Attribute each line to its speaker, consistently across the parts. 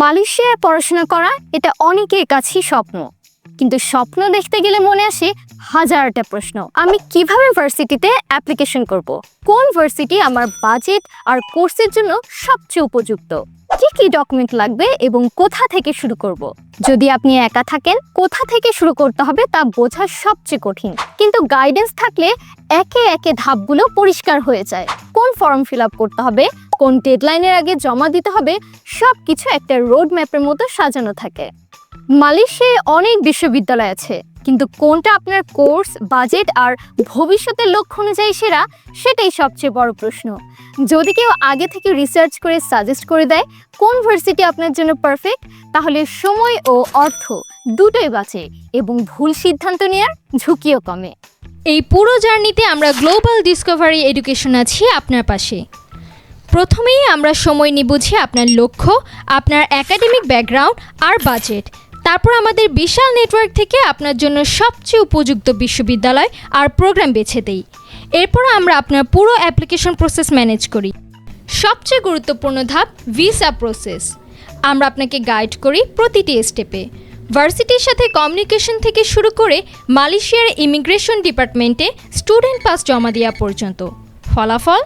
Speaker 1: মালয়েশিয়ায় পড়াশোনা করা এটা অনেকের কাছেই স্বপ্ন। কিন্তু স্বপ্ন দেখতে গেলে মনে আসে হাজারটা প্রশ্ন। আমি কীভাবে ভার্সিটিতে অ্যাপ্লিকেশন করব। কোন ভার্সিটি আমার বাজেট আর কোর্সের জন্য সবচেয়ে উপযুক্ত? কি ডকুমেন্ট লাগবে এবং কোথা থেকে শুরু করব। যদি আপনি একা থাকেন, কোথা থেকে শুরু করতে হবে তা বোঝা সবচেয়ে কঠিন। কিন্তু গাইডেন্স থাকলে একে একে ধাপগুলো পরিষ্কার হয়ে যায়। কোন ফর্ম ফিল করতে হবে, কোন ডেডলাইনের আগে জমা দিতে হবে সব কিছু একটা রোড ম্যাপের মতো সাজানো থাকে। মালয়েশিয়ায় অনেক বিশ্ববিদ্যালয় আছে। কিন্তু কোনটা আপনার কোর্স, বাজেট আর ভবিষ্যতের লক্ষ্য অনুযায়ী সেরা, সেটাই সবচেয়ে বড় প্রশ্ন। যদি কেউ আগে থেকে রিসার্চ করে সাজেস্ট করে দেয়, কোন ভার্সিটি আপনার জন্য পারফেক্ট তাহলে সময় ও অর্থ দুটোই বাঁচে এবং ভুল সিদ্ধান্ত নেওয়ার ঝুঁকিও কমে।
Speaker 2: এই পুরো জার্নিতে আমরা গ্লোবাল ডিসকভারি এডুকেশন আছি আপনার পাশে। প্রথমেই আমরা সময় নিয়ে বুঝি আপনার লক্ষ্য, আপনার একাডেমিক ব্যাকগ্রাউন্ড আর বাজেট তারপর আমাদের বিশাল নেটওয়ার্ক থেকে আপনার জন্য সবচেয়ে উপযুক্ত বিশ্ববিদ্যালয় আর প্রোগ্রাম বেছে দেই। এরপর আমরা আপনার পুরো অ্যাপ্লিকেশন প্রসেস ম্যানেজ করি। সবচেয়ে গুরুত্বপূর্ণ ধাপ ভিসা প্রসেস। আমরা আপনাকে গাইড করি প্রতিটি স্টেপে। ভার্সিটির সাথে কমিউনিকেশন থেকে শুরু করে মালয়েশিয়ার ইমিগ্রেশন ডিপার্টমেন্টে স্টুডেন্ট পাস জমা দেওয়া পর্যন্ত। ফলাফল,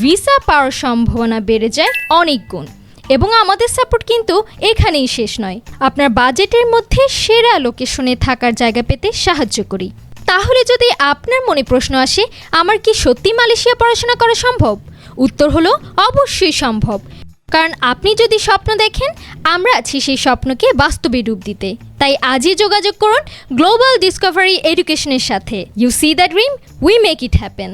Speaker 2: ভিসা পাওয়ার সম্ভাবনা বেড়ে যায় অনেক গুণ। এবং আমাদের সাপোর্ট কিন্তু এখানেই শেষ নয়। আপনার বাজেটের মধ্যে সেরা লোকেশনে থাকার জায়গা পেতে সাহায্য করি। তাহলে যদি আপনার মনে প্রশ্ন আসে, আমার কি সত্যি মালয়েশিয়া পড়াশোনা করা সম্ভব? উত্তর হলো, অবশ্যই সম্ভব। কারণ আপনি যদি স্বপ্ন দেখেন, আমরা আছি সেই স্বপ্নকে বাস্তবে রূপ দিতে। তাই আজই যোগাযোগ করুন গ্লোবাল ডিসকভারি এডুকেশনের সাথে। You see the dream we make it happen